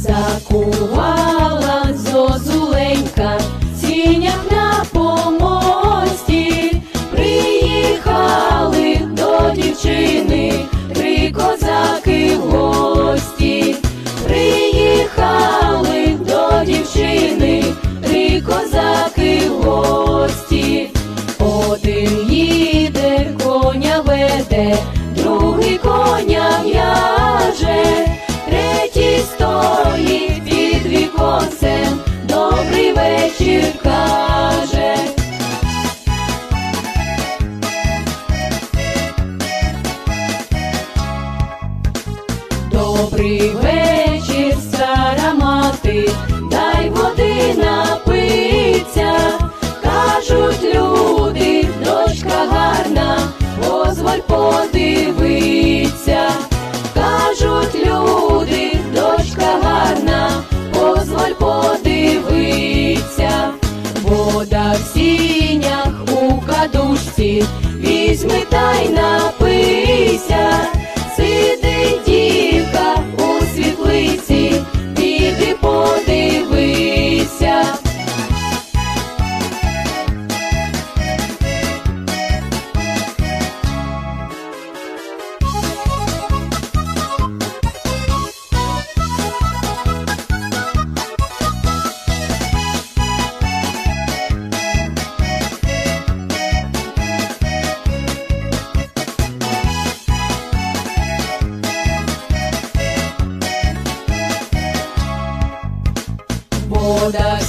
закувала зозуленька, сіняк на помості, приїхали до дівчини, три козаки в гості, приїхали до дівчини, три козаки в гості. Добрий вечір, стара мати, дай води напиться. Кажуть люди, дочка гарна, позволь подивиться. Кажуть люди, дочка гарна, позволь подивиться. Вода в сінях у кадушці, візьми та й напийся. Вода в